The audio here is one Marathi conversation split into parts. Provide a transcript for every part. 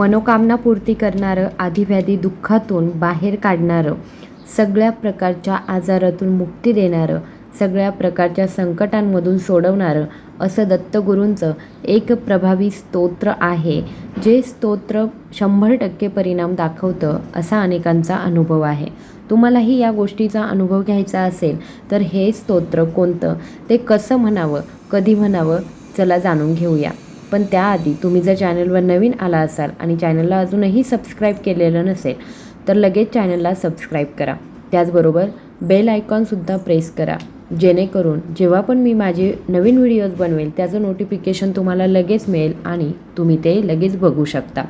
मनोकामना पूर्ती करणारं आधीव्याधी दुःखातून बाहेर काढणारं सगळ्या प्रकारच्या आजारातून मुक्ती देणारं सगळ्या प्रकारच्या संकटांमधून सोडवणारं असं दत्तगुरूंचं एक प्रभावी स्तोत्र आहे जे स्तोत्र शंभर टक्के परिणाम दाखवतं असा अनेकांचा अनुभव आहे. तुम्हालाही या गोष्टीचा अनुभव घ्यायचा असेल तर हे स्तोत्र कोणतं? ते कसं म्हणावं कधी म्हणावं चला जाणून घेऊया. पण त्याआधी तुम्ही जर चॅनलवर नवीन आला असाल आणि चॅनलला अजूनही सबस्क्राईब केलेलं नसेल तर लगेच चॅनलला सबस्क्राईब करा. त्याचबरोबर बेल आयकॉनसुद्धा प्रेस करा. जेणेकरून जेव्हा पण मी माझे नवीन व्हिडिओज बनवेल त्याचं नोटिफिकेशन तुम्हाला लगेच मिळेल आणि तुम्ही ते लगेच बघू शकता.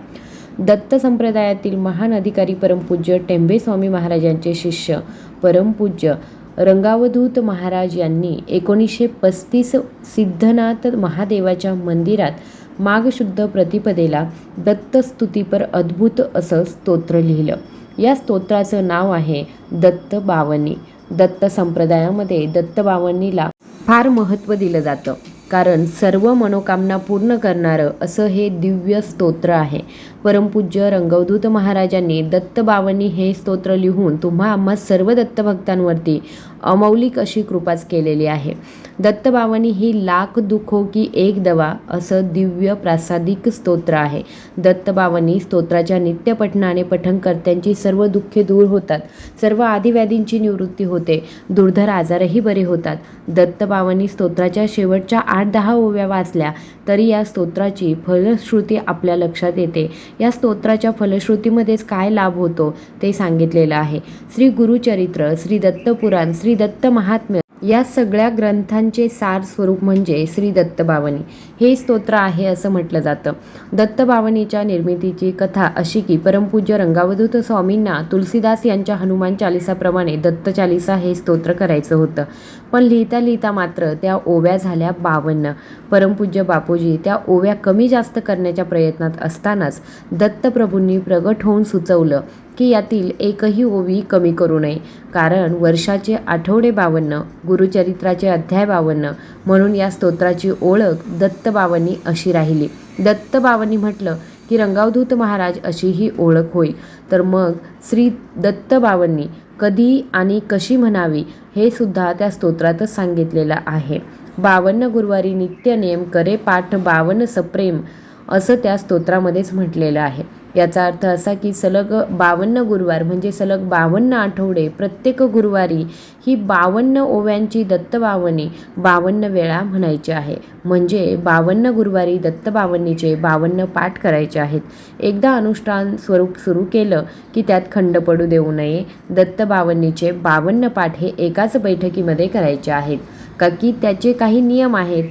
दत्त संप्रदायातील महान अधिकारी परमपूज्य टेंबे स्वामी महाराजांचे शिष्य परमपूज्य रंगावधूत महाराज यांनी एकोणीसशे पस्तीस सिद्धनाथ महादेवाच्या मंदिरात माघशुद्ध प्रतिपदेला दत्तस्तुतीपर अद्भुत असं स्तोत्र लिहिलं. या स्तोत्राचं नाव आहे दत्त बावनी. दत्त संप्रदायामध्ये दत्त बावनीला फार महत्त्व दिलं जातं. कारण सर्व मनोकामना पूर्ण करणारं असं हे दिव्य स्तोत्र आहे. परमपूज्य रंगवदूत महाराजांनी दत्त बावनी हे स्तोत्र लिहून तुम्हा आम्हा सर्व दत्तभक्तांवरती अमौलिक अशी कृपाच केलेली आहे. दत्तबावनी ही लाख दुखो की एक दवा असं दिव्य प्रासादिक स्तोत्र आहे. दत्तबावनी स्तोत्राच्या नित्यपठनाने पठणकर्त्यांची सर्व दुःखे दूर होतात. सर्व आदिव्याधींची निवृत्ती होते. दुर्धर आजारही बरे होतात. दत्तबावनी स्तोत्राच्या शेवटच्या आठ दहा ओव्या वाचल्या तरी या स्तोत्राची फलश्रुती आपल्या लक्षात येते. या स्तोत्राच्या फलश्रुतीमध्येच काय लाभ होतो ते सांगितलेलं आहे. श्री गुरुचरित्र श्री दत्तपुराण श्री श्री दत्त महात्म्य. या सगळ्या ग्रंथांचे सार स्वरूप म्हणजे श्री दत्तबावनी हे स्तोत्र आहे असं म्हटलं जातं. दत्तबावनीच्या निर्मितीची कथा अशी की परमपूज्य रंगावधूत स्वामींना तुलसीदास यांच्या हनुमान चालिसाप्रमाणे दत्त चालिसा हे स्तोत्र करायचं होतं. पण लिहिता लिहिता मात्र त्या ओव्या झाल्या बावन्न. परमपूज्य बापूजी त्या ओव्या कमी जास्त करण्याच्या प्रयत्नात असतानाच दत्तप्रभूंनी प्रगट होऊन सुचवलं की यातील एकही ओवी कमी करू नये. कारण वर्षाचे आठवडे बावन्न गुरुचरित्राचे अध्याय बावन्न म्हणून या स्तोत्राची ओळख दत्तबावनी अशी राहिली. दत्तबावनी म्हटलं की रंगावधूत महाराज अशी ही ओळख होईल तर मग श्री दत्तबावनी कधी आणि कशी म्हणावी हे सुद्धा त्या स्तोत्रातच सांगितलेलं आहे. बावन्न गुरुवारी नित्य नेम करे पाठ बावन्न सप्रेम असं त्या स्तोत्रामध्येच म्हटलेलं आहे. याचा अर्थ असा की सलग बावन्न गुरुवार म्हणजे सलग बावन्न आठवडे प्रत्येक गुरुवारी ही बावन्न ओव्यांची दत्तबावनी बावन्न वेळा म्हणायची आहे. म्हणजे बावन्न गुरुवारी दत्तबावनीचे बावन्न पाठ करायचे आहेत. एकदा अनुष्ठान स्वरूप सुरू केलं की त्यात खंड पडू देऊ नये. दत्तबावनीचे बावन्न पाठ हे एकाच बैठकीमध्ये करायचे आहेत. का की त्याचे काही नियम आहेत?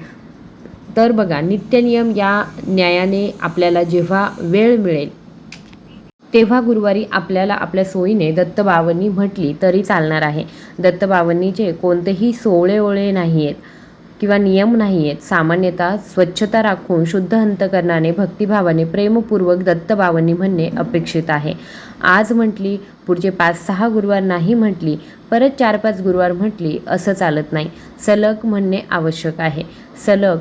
तर बघा नित्यनियम या न्यायाने आपल्याला जेव्हा वेळ मिळेल तेव्हा गुरुवारी आपल्याला आपल्या सोयीने दत्तबावनी म्हटली तरी चालणार आहे. दत्तबावनीचे कोणतेही सोळे ओळे नाही आहेत किंवा नियम नाही आहेत सामान्यतः स्वच्छता राखून शुद्ध अंतकरणाने भक्तिभावाने प्रेमपूर्वक दत्तबावनी म्हणणे अपेक्षित आहे. आज म्हटली पुढचे पाच सहा गुरुवार नाही म्हटली परत चार पाच गुरुवार म्हटली असं चालत नाही. सलग म्हणणे आवश्यक आहे. सलग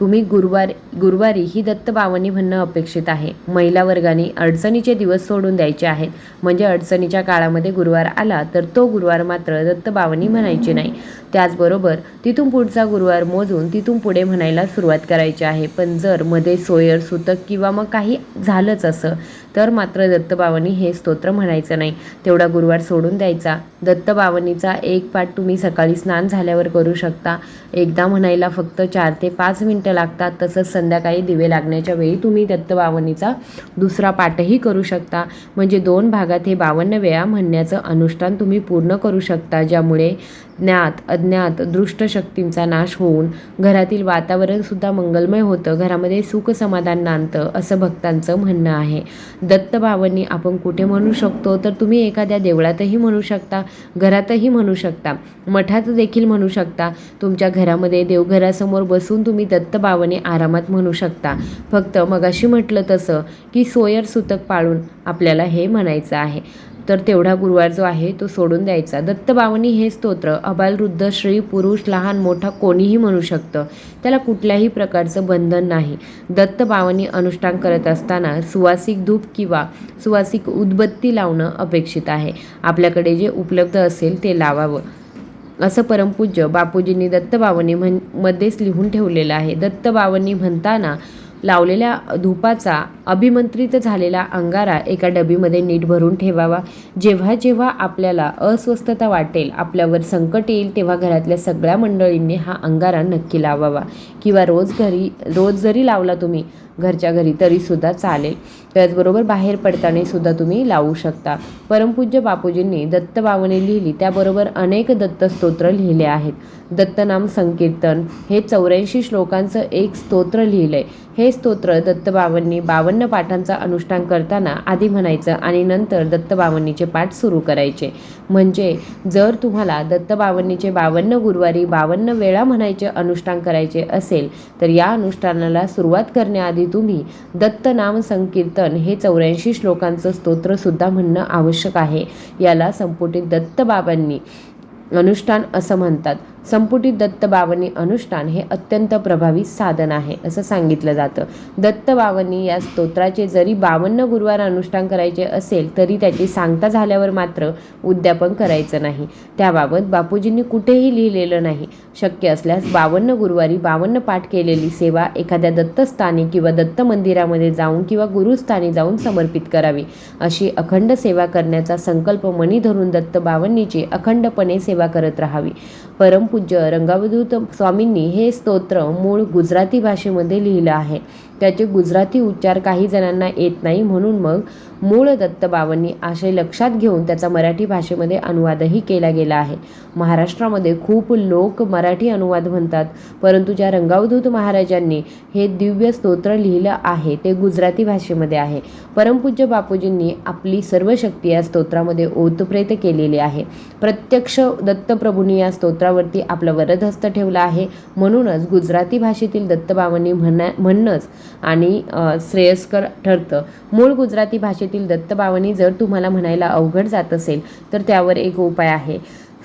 तुम्ही गुरुवार गुरुवारी ही दत्तबावनी म्हणणं अपेक्षित आहे. महिला वर्गाने अडचणीचे दिवस सोडून द्यायचे आहेत. म्हणजे अडचणीच्या काळामध्ये गुरुवार आला तर तो गुरुवार मात्र दत्तबावनी म्हणायची नाही. त्याचबरोबर तिथून पुढचा गुरुवार मोजून तिथून पुढे म्हणायला सुरुवात करायची आहे. पण जर मध्ये सोयर सुतक किंवा मग काही झालंच असं तर मात्र दत्तबावनी हे स्तोत्र म्हणायचं नाही. तेवढा गुरुवार सोडून द्यायचा. दत्तबावनीचा एक पाठ तुम्ही सकाळी स्नान झाल्यावर करू शकता. एकदा म्हणायला फक्त चार ते पाच मिनटं लागतात तसंच संध्याकाळी दिवे लागण्याच्या वेळी तुम्ही दत्तबावनीचा दुसरा पाठही करू शकता. म्हणजे दोन भागात हे बावन्न वेळा म्हणण्याचं अनुष्ठान तुम्ही पूर्ण करू शकता ज्यामुळे ज्ञात अज्ञात दृष्ट शक्तींचा नाश होऊन घरातील वातावरणसुद्धा मंगलमय होतं घरामध्ये सुख समाधान नांदतं असं भक्तांचं म्हणणं आहे. दत्तभावांनी आपण कुठे म्हणू शकतो? तर तुम्ही एखाद्या देवळातही म्हणू शकता घरातही म्हणू शकता मठात देखील म्हणू शकता. तुमच्या घरामध्ये देवघरासमोर बसून तुम्ही दत्तबावने आरामात म्हणू शकता. फक्त मगाशी म्हटलं तसं की सोयर सुतक पाळून आपल्याला हे म्हणायचं आहे. तर तेवढा गुरुवार जो आहे तो सोडून द्यायचा. दत्तबावनी हे स्तोत्र अबालवृद्ध श्री पुरुष लहान मोठा कोणीही म्हणू शकतं. त्याला कुठल्याही प्रकारचं बंधन नाही. दत्तबावनी अनुष्ठान करत असताना सुवासिक धूप किंवा सुवासिक उदबत्ती लावणं अपेक्षित आहे. आपल्याकडे जे उपलब्ध असेल ते लावावं. असं परमपूज्य बापूजींनी दत्तबावनी म्हण मध्येच लिहून ठेवलेलं आहे. दत्तबावनी म्हणताना लावलेल्या धुपाचा अभिमंत्रित झालेला अंगारा एका डबीमध्ये नीट भरून ठेवावा. जेव्हा जेव्हा आपल्याला अस्वस्थता वाटेल आपल्यावर संकट येईल तेव्हा घरातल्या सगळ्या मंडळींनी हा अंगारा नक्की लावावा. किंवा रोज घरी रोज जरी लावला तुम्ही घरच्या घरी तरीसुद्धा चालेल. त्याचबरोबर बाहेर पडतानासुद्धा तुम्ही लावू शकता. परमपूज्य बापूजींनी दत्तबावने लिहिली. त्याबरोबर अनेक दत्तस्तोत्र लिहिले आहेत. दत्तनाम संकीर्तन. हे चौऱ्याऐंशी श्लोकांचं एक स्तोत्र लिहिलंय. हे स्तोत्र दत्तबावन्नी बावन्न पाठांचा अनुष्ठान करताना आधी म्हणायचं आणि नंतर दत्तबावन्नीचे पाठ सुरू करायचे. म्हणजे जर तुम्हाला दत्तबावन्नीचे बावन्न गुरुवारी बावन्न वेळा म्हणायचे अनुष्ठान करायचे असेल तर या अनुष्ठानाला सुरुवात करण्याआधी तुम्ही दत्तनाम संकीर्तन हे चौऱ्याऐंशी श्लोकांचं स्तोत्रसुद्धा म्हणणं आवश्यक आहे. याला संपुटित दत्तबाबांनी अनुष्ठान असं म्हणतात. संपुटित दत्तबावनी अनुष्ठान हे अत्यंत प्रभावी साधन आहे असं सांगितलं जातं. दत्तबावनी या स्तोत्राचे जरी बावन्न गुरुवार अनुष्ठान करायचे असेल तरी त्याची सांगता झाल्यावर मात्र उद्यापन करायचं नाही. त्याबाबत बापूजींनी कुठेही लिहिलेलं नाही. शक्य असल्यास बावन्न गुरुवारी बावन्न पाठ केलेली सेवा एखाद्या दत्तस्थानी किंवा दत्त मंदिरामध्ये जाऊन किंवा गुरुस्थानी जाऊन समर्पित करावी. अशी अखंड सेवा करण्याचा संकल्प मनी धरून दत्त बावन्नीची अखंडपणे सेवा करत राहावी. परमपूज्य रंगावधूत स्वामींनी हे स्तोत्र मूळ गुजराती भाषेमध्ये लिहिलं आहे. त्याचे गुजराती उच्चार काही जणांना येत नाही म्हणून मग मूळ दत्तबाबांनी आशय लक्षात घेऊन त्याचा मराठी भाषेमध्ये अनुवादही केला गेला आहे. महाराष्ट्रामध्ये खूप लोक मराठी अनुवाद म्हणतात परंतु ज्या रंगावधूत महाराजांनी हे दिव्य स्तोत्र लिहिलं आहे ते गुजराती भाषेमध्ये आहे. परमपूज्य बापूजींनी आपली सर्व शक्ती या स्तोत्रामध्ये ओतप्रेत केलेली आहे. प्रत्यक्ष दत्तप्रभूंनी या स्तोत्रावरती आपलं वरदहस्त ठेवला आहे. म्हणूनच गुजराती भाषेतील दत्तबाबांनी म्हणा म्हणणंच आणि श्रेयस्कर ठरतं. मूळ गुजराती भाषेतील दत्तबावनी जर तुम्हाला म्हणायला अवघड जात असेल तर त्यावर एक उपाय आहे.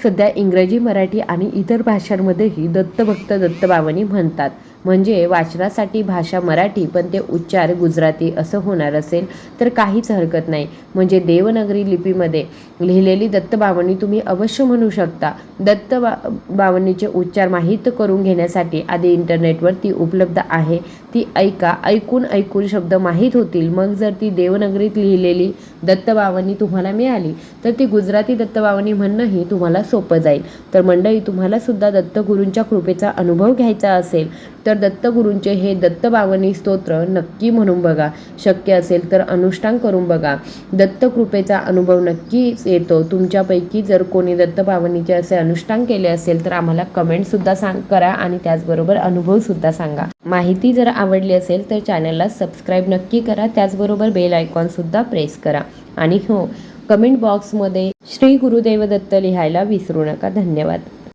सध्या इंग्रजी मराठी आणि इतर भाषांमध्येही दत्तभक्त दत्तबावनी म्हणतात. म्हणजे वाचनासाठी भाषा मराठी पण ते उच्चार गुजराती असं होणार असेल तर काहीच हरकत नाही. म्हणजे देवनागरी लिपीमध्ये लिहिलेली दत्तबावणी तुम्ही अवश्य म्हणू शकता. दत्त बा बावनीचे उच्चार माहीत करून घेण्यासाठी आधी इंटरनेटवर ती उपलब्ध आहे. ती ऐका ऐकून ऐकून शब्द माहीत होतील. मग जर ती देवनगरीत लिहिलेली दत्तबावनी तुम्हाला मिळाली तर ती गुजराती दत्तबावनी म्हणणंही तुम्हाला सोपं जाईल. तर मंडळी तुम्हालासुद्धा दत्तगुरूंच्या कृपेचा अनुभव घ्यायचा असेल तर दत्तगुरूंचे हे दत्तबावनी स्तोत्र नक्की म्हणून बघा. शक्य असेल तर अनुष्ठान करून बघा. दत्तकृपेचा अनुभव नक्कीच येतो. तुमच्यापैकी जर कोणी दत्तबावनीचे असे अनुष्ठान केले असेल तर आम्हाला कमेंटसुद्धा सांग करा आणि त्याचबरोबर अनुभवसुद्धा सांगा. माहिती जर आवडली असेल तर चॅनलला सबस्क्राईब नक्की करा त्याचबरोबर बेल आयकॉनसुद्धा प्रेस करा. आणि हो कमेंट बॉक्समध्ये श्री गुरुदेव दत्त लिहायला विसरू नका. धन्यवाद.